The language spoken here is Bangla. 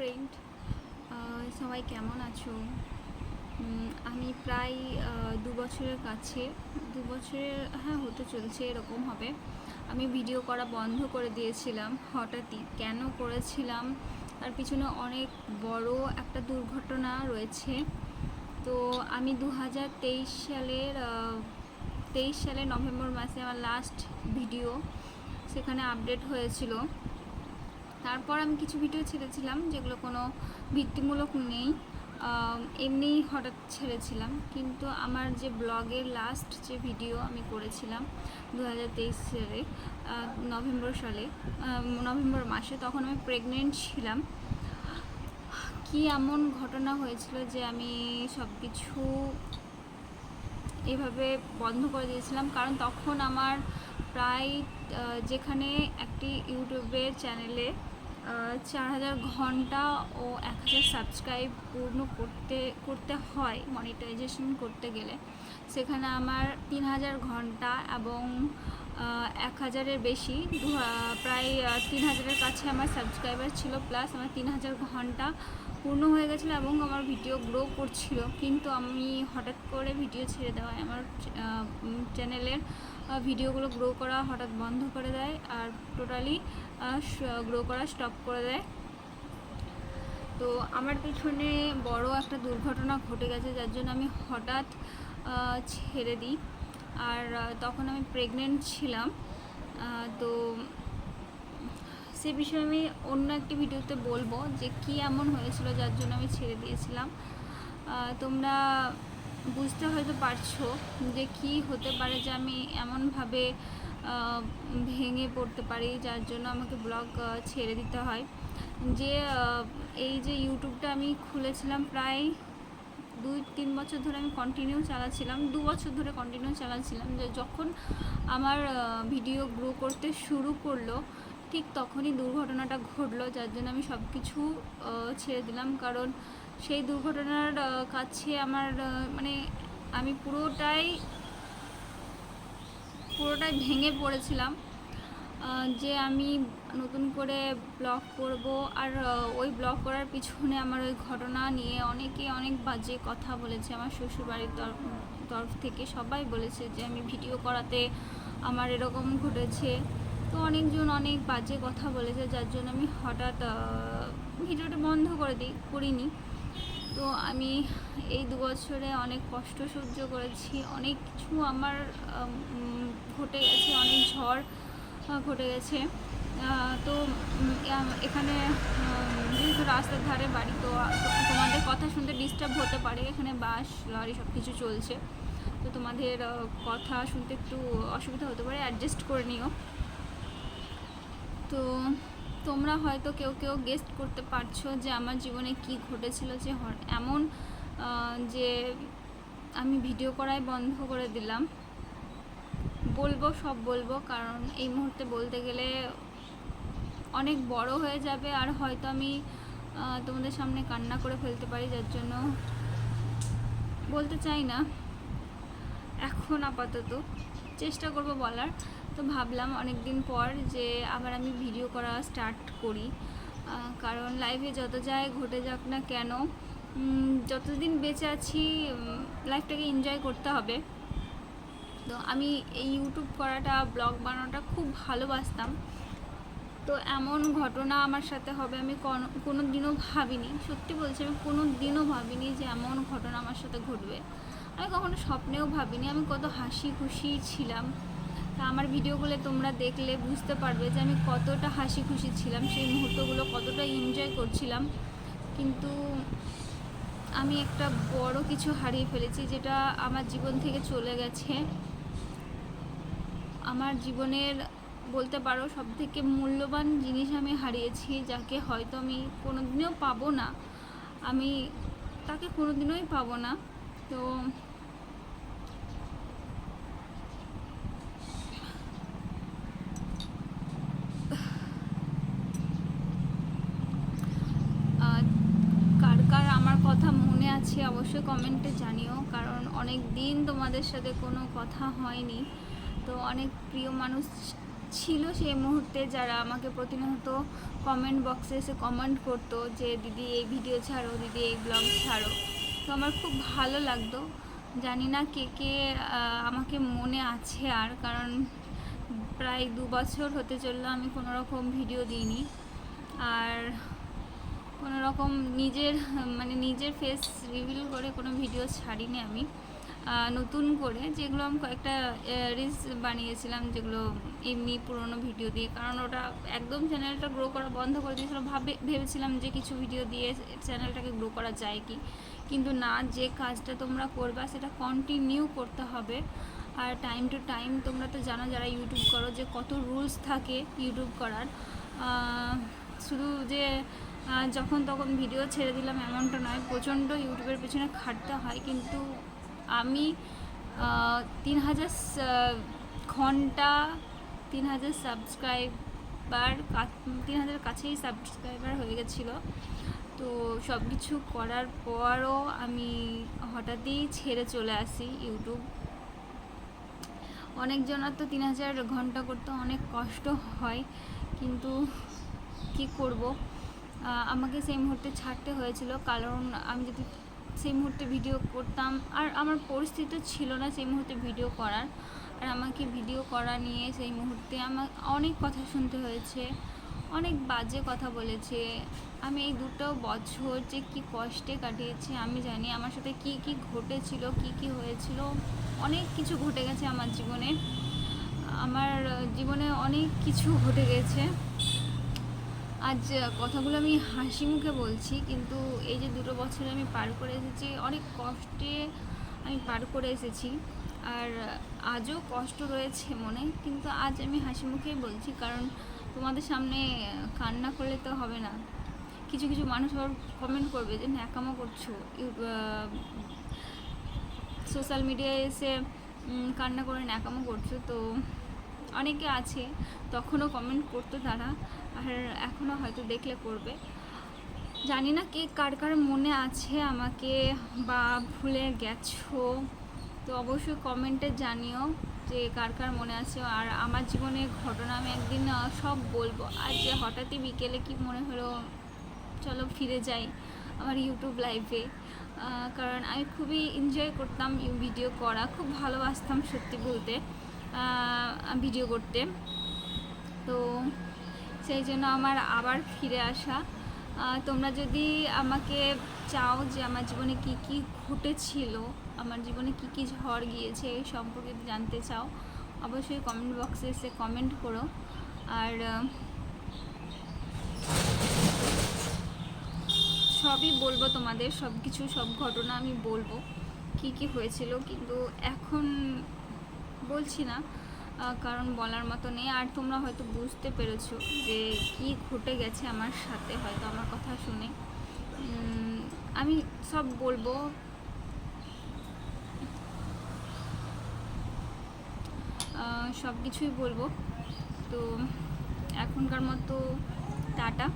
ফ্রেন্ড সবাই কেমন আছো? আমি প্রায় দু বছরের কাছে, দু বছরের হ্যাঁ হতে চলছে, এরকম হবে। আমি ভিডিও করা বন্ধ করে দিয়েছিলাম, হঠাৎই। কেন করেছিলাম? তার পিছনে অনেক বড় একটা দুর্ঘটনা রয়েছে। তো আমি দু হাজার তেইশ সালের তেইশ সালের নভেম্বর মাসে আমার লাস্ট ভিডিও সেখানে আপডেট হয়েছিল। তারপর আমি কিছু ভিডিও ছেড়েছিলাম যেগুলো কোনো ভিত্তিমূলক নেই। আম, এমনিই হঠাৎ ছেড়েছিলাম। কিন্তু আমার যে ব্লগের লাস্ট যে ভিডিও আমি করেছিলাম দু হাজার তেইশ সালে নভেম্বর সালে নভেম্বর মাসে তখন আমি প্রেগনেন্ট ছিলাম। কি এমন ঘটনা হয়েছিল যে আমি সব কিছু এভাবে বন্ধ করে দিয়েছিলাম? কারণ তখন আমার প্রায় যেখানে একটি ইউটিউবের চ্যানেলে চার হাজার ঘণ্টা ও এক হাজার সাবস্ক্রাইব পূর্ণ করতে করতে হয় মনিটাইজেশন করতে গেলে। সেখানে আমার তিন হাজার ঘণ্টা এবং এক হাজারের বেশি। প্রায় তিন হাজারের কাছে আমার সাবস্ক্রাইবার ছিল প্লাস আমার তিন হাজার ঘণ্টা পূর্ণ হয়ে গেছিল এবং আমার ভিডিও গ্রো করছিল। কিন্তু আমি হঠাৎ করে ভিডিও ছেড়ে দেওয়ায় আমার চ্যানেলের ভিডিওগুলো গ্রো করা হঠাৎ বন্ধ করে দেয় আর টোটালি গ্রো করা স্টপ করে দেয়। তো আমার পিছনে বড় একটা দুর্ঘটনা ঘটে গেছে, যার জন্য আমি হঠাৎ ছেড়ে দিই। আর তখন আমি প্রেগনেন্ট ছিলাম। তো সে বিষয়ে আমি অন্য একটি ভিডিওতে বলব যে কি এমন হয়েছিল যার জন্য আমি ছেড়ে দিয়েছিলাম। তোমরা বুঝতে হয়তো পারছ যে কি হতে পারে যে আমি এমনভাবে ভেঙে পড়তে পারি, যার জন্য আমাকে ব্লগ ছেড়ে দিতে হয়। যে এই যে ইউটিউবটা আমি খুলেছিলাম প্রায় দুই তিন বছর ধরে আমি কন্টিনিউ চালাচ্ছিলাম, দু বছর ধরে কন্টিনিউ চালাচ্ছিলাম যে যখন আমার ভিডিও গ্রো করতে শুরু করল, ঠিক তখনই দুর্ঘটনাটা ঘটলো, যার জন্য আমি সব কিছু ছেড়ে দিলাম। কারণ সেই দুর্ঘটনার কাছে আমার মানে আমি পুরোটাই পুরোটাই ভেঙে পড়েছিলাম। যে আমি নতুন করে ব্লগ করব আর ওই ব্লগ করার পিছনে আমার ওই ঘটনা নিয়ে অনেকে অনেক বাজে কথা বলেছে। আমার শ্বশুরবাড়ির তরফ থেকে সবাই বলেছে যে আমি ভিডিও করাতে আমার এরকম ঘটেছে। তো অনেকজন অনেক বাজে কথা বলেছে, যার জন্য আমি হঠাৎ ভিডিওটা বন্ধ করে দিই, করিনি। তো আমি এই দু বছরে অনেক কষ্ট সহ্য করেছি, অনেক কিছু আমার ঘটে গেছে, অনেক ঝড় ঘটে গেছে। তো এখানে যেহেতু রাস্তার ধারে বাড়ি তো, তোমাদের কথা শুনতে ডিস্টার্ব হতে পারে। এখানে বাস, লরি সব কিছু চলছে। তো তোমাদের কথা শুনতে একটু অসুবিধা হতে পারে অ্যাডজাস্ট করে নিও। তো, তোমরা হয়তো কেউ কেউ গেস্ট করতে পারছ যে আমার জীবনে কি ঘটেছিল, যে এমন যে আমি ভিডিও করাই বন্ধ করে দিলাম। বলব, সব বলব, কারণ এই মুহূর্তে বলতে গেলে অনেক বড় হয়ে যাবে আর হয়তো আমি তোমাদের সামনে কান্না করে ফেলতে পারি, যার জন্য বলতে চাই না। এখন আপাতত চেষ্টা করব বলার। তো ভাবলাম অনেক দিন পর যে আবার আমি ভিডিও করা স্টার্ট করি। কারণ লাইফে যত যায় ঘটে যাক না কেন যতদিন বেঁচে আছি লাইফটাকে এনজয় করতে হবে। তো আমি এই ইউটিউব করাটা ব্লগ বানানোটা খুব ভালোবাসতাম। তো এমন ঘটনা আমার সাথে হবে আমি কোনো- দিনও ভাবিনি। সত্যি বলছি, আমি কোনো দিনও ভাবিনি যে এমন ঘটনা আমার সাথে ঘটবে। আমি কখনো স্বপ্নেও ভাবিনি, আমি কত হাসি খুশি ছিলাম। তা আমার ভিডিওগুলো তোমরা দেখলে বুঝতে পারবে যে আমি কতটা হাসি খুশি ছিলাম, সেই মুহূর্তগুলো কতটা এনজয় করছিলাম। কিন্তু আমি একটা বড় কিছু হারিয়ে ফেলেছি যেটা আমার জীবন থেকে চলে গেছে। আমার জীবনের বলতে পারো সব থেকে মূল্যবান জিনিস আমি হারিয়েছি, যাকে হয়তো আমি কোনোদিনও পাবো না। আমি তাকে কোনোদিনই পাবো না। তো অবশ্যই কমেন্টে জানিও, কারণ অনেক দিন তোমাদের সাথে কোনো কথা হয়নি। তো অনেক প্রিয় মানুষ ছিল সেই মুহূর্তে যারা আমাকে প্রতিনিয়ত কমেন্ট বক্সে এসে কমেন্ট করতো যে, দিদি, এই ভিডিও ছাড়ো, দিদি, এই ব্লগ ছাড়ো। তো আমার খুব ভালো লাগতো। জানি না কে কে আমাকে মনে আছে আর, কারণ প্রায় দু বছর হতে চলল আমি কোনো রকম ভিডিও দিইনি। আর কোনো রকম নিজের মানে নিজের ফেস রিভিল করে কোনো ভিডিও ছাড়িনি আমি। নতুন করে যেগুলো আমি কয়েকটা রিলস বানিয়েছিলাম, যেগুলো এমনি পুরোনো ভিডিও দিয়ে। কারণ ওটা একদম চ্যানেলটা গ্রো করা বন্ধ করে দিয়েছিলাম ভাবে, ভেবেছিলাম যে কিছু ভিডিও দিয়ে চ্যানেলটাকে গ্রো করা যায় কি। কিন্তু না, যে কাজটা তোমরা করবা, সেটা কন্টিনিউ করতে হবে। আর টাইম টু টাইম তোমরা তো জানো, যারা ইউটিউব করো, যে কত রুলস থাকে ইউটিউব করার। শুধু যে যখন তখন ভিডিও ছেড়ে দিলাম, এমনটা নয়। প্রচণ্ড ইউটিউবের পেছনে খাটতে হয়। কিন্তু আমি তিন হাজার ঘণ্টা, তিন হাজার সাবস্ক্রাইবার তিন হাজার কাছেই সাবস্ক্রাইবার হয়ে গেছিল। তো সব কিছু করার পরও আমি হঠাৎই ছেড়ে চলে আসি ইউটিউব। অনেকজনের তো তিন হাজার ঘণ্টা করতে অনেক কষ্ট হয়, কিন্তু কি করব? আমাকে সেই মুহূর্তে ছাড়তে হয়েছিল, কারণ আমি যদি সেই মুহূর্তে ভিডিও করতাম। আর আমার পরিস্থিতি ছিল না সেই মুহূর্তে ভিডিও করার। আর আমাকে ভিডিও করা নিয়ে সেই মুহূর্তে আমার অনেক কথা শুনতে হয়েছে, অনেক বাজে কথা বলেছে। আমি এই দুটো বছর যে কি কষ্টে কাটিয়েছি, আমি জানি আমার সাথে কি কি ঘটেছিল, কি কি হয়েছিল, অনেক কিছু ঘটে গেছে আমার জীবনে। আমার জীবনে অনেক কিছু ঘটে গেছে। আজ কথাগুলো আমি হাসি মুখে বলছি, কিন্তু এই যে দুটো বছরে আমি পার করে এসেছি, অনেক কষ্টে আমি পার করে এসেছি। আর আজও কষ্ট রয়েছে মনে, কিন্তু আজ আমি হাসি মুখেই বলছি, কারণ তোমাদের সামনে কান্না করলে তো হবে না। কিছু কিছু মানুষ আবার কমেন্ট করবে যে, ন্যাকামো করছ। সোশ্যাল মিডিয়ায় এসে কান্না করে ন্যাকামো করছ, তো অনেকে আছে, তখনও কমেন্ট করতো তারা, আর এখনও হয়তো দেখলে করবে। জানি না কে কার কার মনে আছে আমাকে বা ভুলে গেছো, তো অবশ্যই কমেন্টে জানিও যে কার কার মনে আছে। আর আমার জীবনের ঘটনা আমি একদিন সব বলব। আর যে হঠাৎই বিকেলে কি মনে হলো, চলো ফিরে যাই আমার ইউটিউব লাইভে কারণ আমি খুবই এনজয় করতাম ভিডিও করা, খুব ভালোবাসতাম সত্যি বলতে। ভিডিও করতে। তো সেই জন্য আমার আবার ফিরে আসা। তোমরা যদি আমাকে চাও যে আমার জীবনে কি কি ঘটেছিল, আমার জীবনে কি কি ঝড় গিয়েছে এই সম্পর্কে জানতে চাও, অবশ্যই কমেন্ট বক্সে এসে কমেন্ট করো। আর সবই বলব তোমাদের সব কিছু সব ঘটনা আমি বলব। কি কি হয়েছিল, কিন্তু এখন বলছি না কারণ বলার মতো নেই। আর তোমরা হয়তো বুঝতে পেরেছ যে কি ঘটে গেছে আমার সাথে, হয়তো আমার কথা শুনে। আমি সব বলব। সব কিছুই বলব। তো এখনকার মতো টাটা।